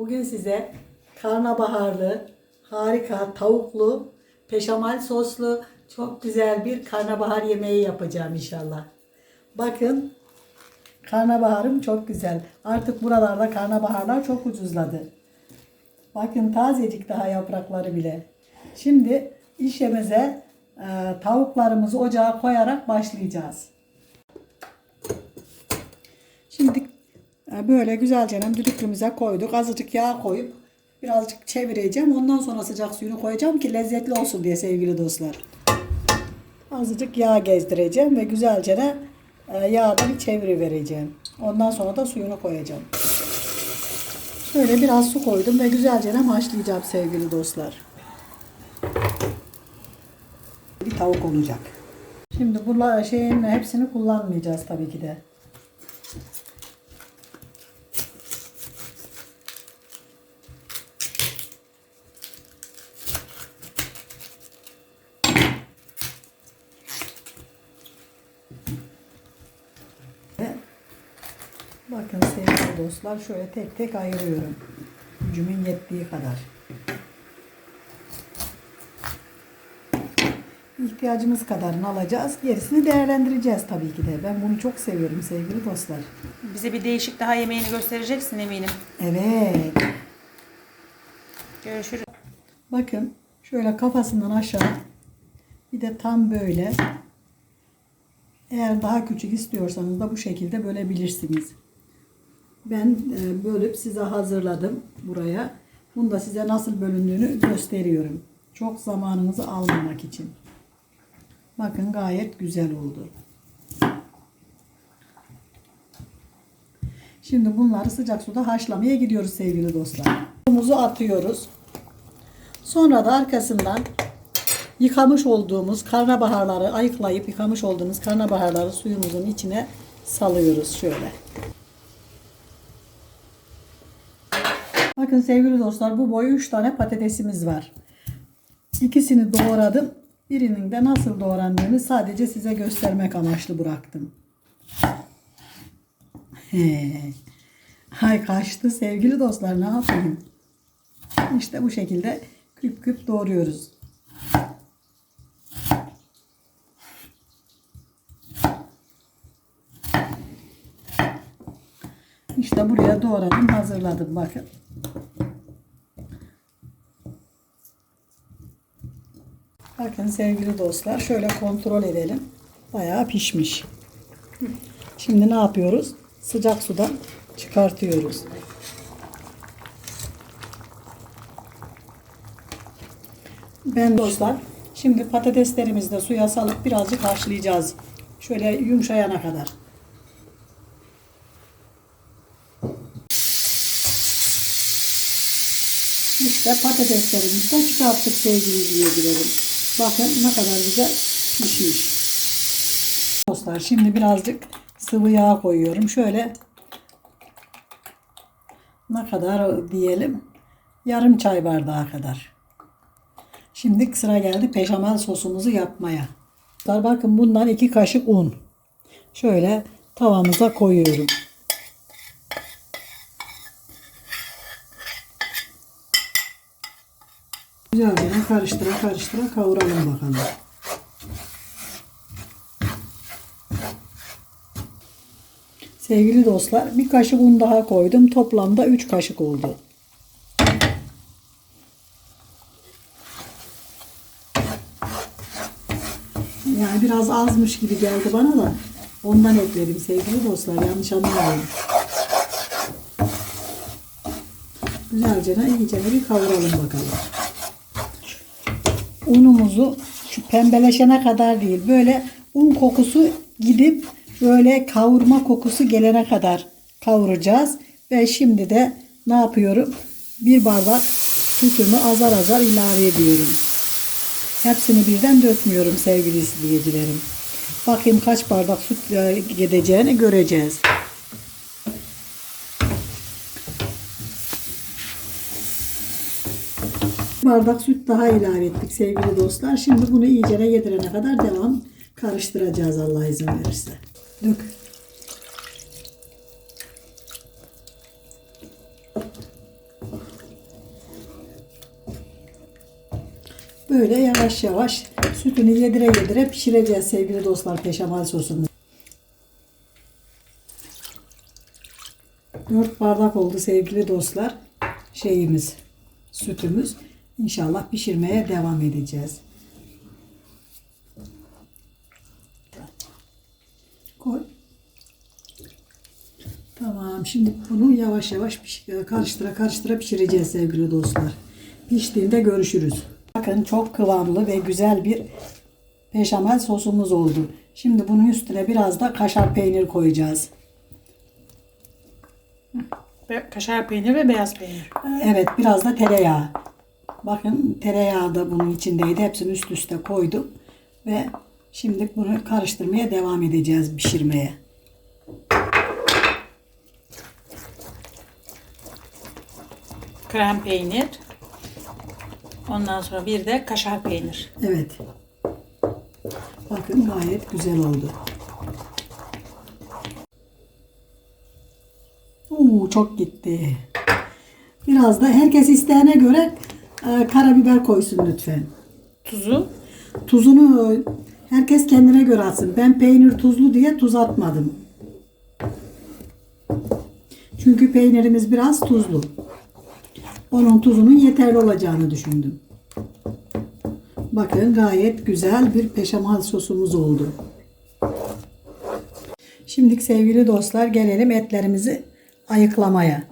Bugün size karnabaharlı, harika, tavuklu, peşamal soslu, çok güzel bir karnabahar yemeği yapacağım inşallah. Bakın, karnabaharım çok güzel. Artık buralarda karnabaharlar çok ucuzladı. Bakın tazecik daha yaprakları bile. Şimdi işimize e, tavuklarımızı ocağa koyarak başlayacağız. Şimdi böyle güzelce düdüklümüze koyduk. Azıcık yağ koyup birazcık çevireceğim. Ondan sonra sıcak suyunu koyacağım ki lezzetli olsun diye sevgili dostlar. Azıcık yağ gezdireceğim ve güzelce de e, yağda bir çeviri vereceğim. Ondan sonra da suyunu koyacağım. Şöyle biraz su koydum ve güzelce de haşlayacağım sevgili dostlar. Bir tavuk olacak. Şimdi bu şeyin hepsini kullanmayacağız tabii ki de. Bakın sevgili dostlar şöyle tek tek ayırıyorum. Gücümün yettiği kadar. İhtiyacımız kadarını alacağız. Gerisini değerlendireceğiz tabii ki de. Ben bunu çok seviyorum sevgili dostlar. Bize bir değişik daha yemeğini göstereceksin eminim. Evet. Görüşürüz. Bakın şöyle kafasından aşağı bir de tam böyle eğer daha küçük istiyorsanız da bu şekilde bölebilirsiniz. Ben e, bölüp size hazırladım buraya. Bunu da size nasıl bölündüğünü gösteriyorum. Çok zamanınızı almamak için. Bakın gayet güzel oldu. Şimdi bunları sıcak suda haşlamaya gidiyoruz sevgili dostlar. Tuzumuzu atıyoruz. Sonra da arkasından yıkamış olduğumuz karnabaharları ayıklayıp yıkamış olduğumuz karnabaharları suyumuzun içine salıyoruz şöyle. Bakın sevgili dostlar bu boyu 3 tane patatesimiz var. İkisini doğradım. Birinin de nasıl doğrandığını sadece size göstermek amaçlı bıraktım. He. Ay kaçtı sevgili dostlar ne yapayım? İşte bu şekilde küp küp doğruyoruz. İşte buraya doğradım hazırladım bakın. Bakın sevgili dostlar şöyle kontrol edelim. Bayağı pişmiş. Şimdi ne yapıyoruz? Sıcak sudan çıkartıyoruz. Ben dostlar şimdi patateslerimizi de suya salıp birazcık haşlayacağız. Şöyle yumuşayana kadar. İşte patateslerimizi de çıkarttık sevgili izleyicilerim. Bakın ne kadar güzel pişmiş. Dostlar şimdi birazcık sıvı yağ koyuyorum. Şöyle ne kadar diyelim yarım çay bardağı kadar. Şimdi sıra geldi peşamel sosumuzu yapmaya. Bakın bundan iki kaşık un. Şöyle tavamıza koyuyorum. Güzelce karıştıra karıştıra kavuralım bakalım. Sevgili dostlar bir kaşık un daha koydum. Toplamda 3 kaşık oldu. Yani biraz azmış gibi geldi bana da ondan ekledim sevgili dostlar. Yanlış anlamayın. Güzelce iyice bir kavuralım bakalım. Unumuzu şu pembeleşene kadar değil böyle un kokusu gidip böyle kavurma kokusu gelene kadar kavuracağız. Ve şimdi de ne yapıyorum? Bir bardak sütümü azar azar ilave ediyorum. Hepsini birden dökmüyorum sevgili izleyicilerim. Bakayım kaç bardak süt gideceğini göreceğiz. bardak süt daha ilave ettik sevgili dostlar. Şimdi bunu iyicene yedirene kadar devam karıştıracağız Allah izin verirse. Dök. Böyle yavaş yavaş sütünü yedire yedire pişireceğiz sevgili dostlar peşamal sosunu. 4 bardak oldu sevgili dostlar şeyimiz sütümüz. İnşallah pişirmeye devam edeceğiz. Koy. Tamam. Şimdi bunu yavaş yavaş karıştıra karıştıra pişireceğiz sevgili dostlar. Piştiğinde görüşürüz. Bakın çok kıvamlı ve güzel bir beşamel sosumuz oldu. Şimdi bunun üstüne biraz da kaşar peynir koyacağız. Kaşar peynir ve beyaz peynir. Evet biraz da tereyağı. Bakın tereyağı da bunun içindeydi. Hepsini üst üste koydum. Ve şimdi bunu karıştırmaya devam edeceğiz pişirmeye. Krem peynir. Ondan sonra bir de kaşar peynir. Evet. Bakın gayet güzel oldu. Oo, çok gitti. Biraz da herkes isteğine göre e, karabiber koysun lütfen. Tuzu. Tuzunu herkes kendine göre atsın. Ben peynir tuzlu diye tuz atmadım. Çünkü peynirimiz biraz tuzlu. Onun tuzunun yeterli olacağını düşündüm. Bakın gayet güzel bir peşamal sosumuz oldu. Şimdi sevgili dostlar gelelim etlerimizi ayıklamaya.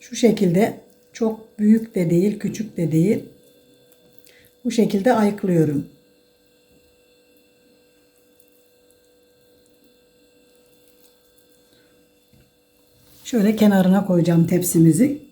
Şu şekilde çok büyük de değil, küçük de değil. Bu şekilde ayıklıyorum. Şöyle kenarına koyacağım tepsimizi.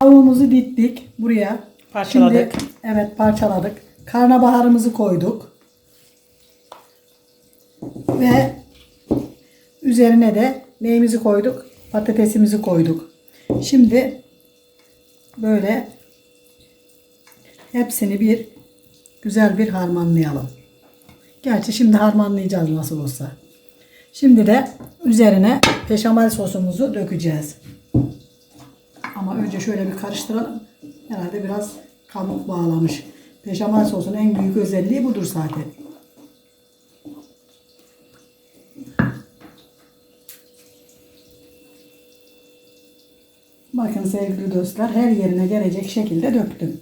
Tavuğumuzu dittik buraya. Parçaladık. Şimdi, evet parçaladık. Karnabaharımızı koyduk. Ve üzerine de neyimizi koyduk? Patatesimizi koyduk. Şimdi böyle hepsini bir güzel bir harmanlayalım. Gerçi şimdi harmanlayacağız nasıl olsa. Şimdi de üzerine beşamel sosumuzu dökeceğiz. Ama önce şöyle bir karıştıralım. Herhalde biraz kabuk bağlamış. Beşamel sosun en büyük özelliği budur zaten. Bakın sevgili dostlar her yerine gelecek şekilde döktüm.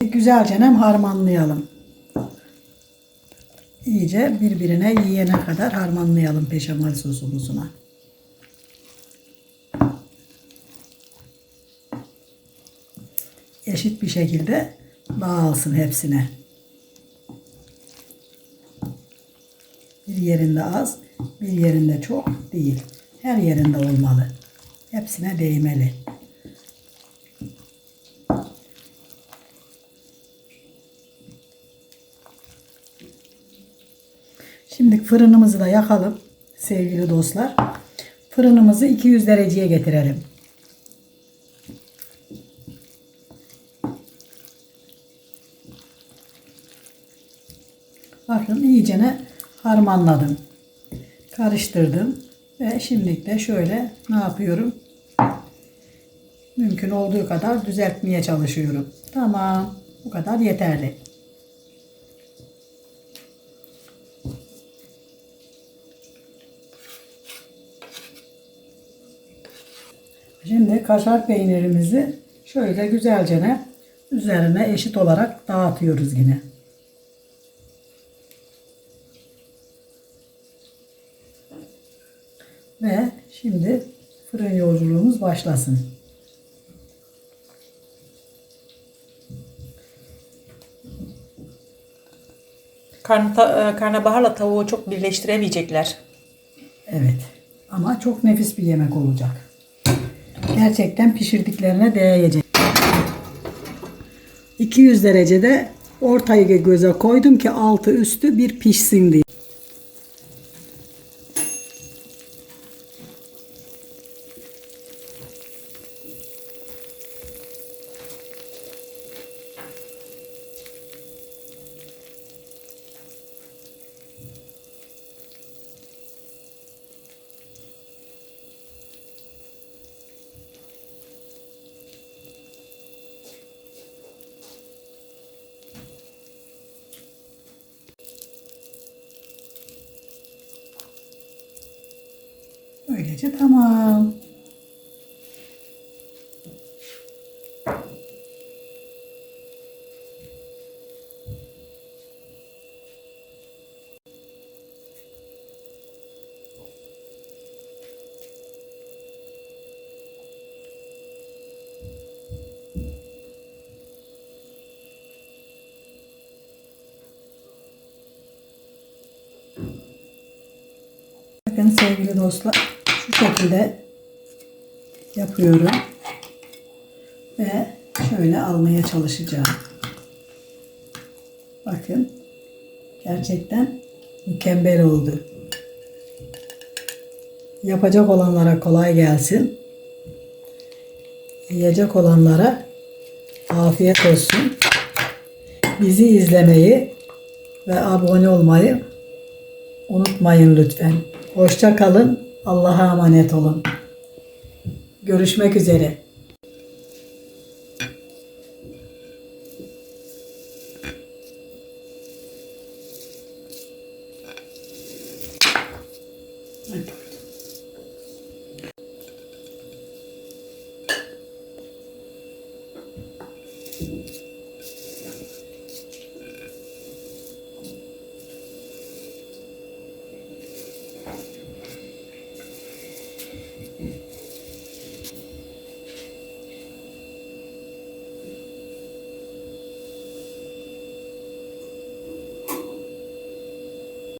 Güzelce nem harmanlayalım. İyice birbirine yiyene kadar harmanlayalım beşamel sosumuzuna. Eşit bir şekilde dağılsın hepsine. Bir yerinde az, bir yerinde çok değil. Her yerinde olmalı. Hepsine değmeli. Şimdi fırınımızı da yakalım sevgili dostlar. Fırınımızı 200 dereceye getirelim. Bakın iyicene harmanladım. Karıştırdım. Ve şimdi de şöyle ne yapıyorum? Mümkün olduğu kadar düzeltmeye çalışıyorum. Tamam. Bu kadar yeterli. Şimdi kaşar peynirimizi şöyle güzelce üzerine eşit olarak dağıtıyoruz yine. Ve şimdi fırın yolculuğumuz başlasın. Karn, ta- e, karnabaharla tavuğu çok birleştiremeyecekler. Evet. Ama çok nefis bir yemek olacak. Gerçekten pişirdiklerine değecek. 200 derecede ortayı göze koydum ki altı üstü bir pişsin diye. Böylece tamam. Bakın sevgili dostlar şu şekilde yapıyorum ve şöyle almaya çalışacağım. Bakın gerçekten mükemmel oldu. Yapacak olanlara kolay gelsin. Yiyecek olanlara afiyet olsun. Bizi izlemeyi ve abone olmayı Unutmayın lütfen. Hoşça kalın. Allah'a emanet olun. Görüşmek üzere. Ay, pardon.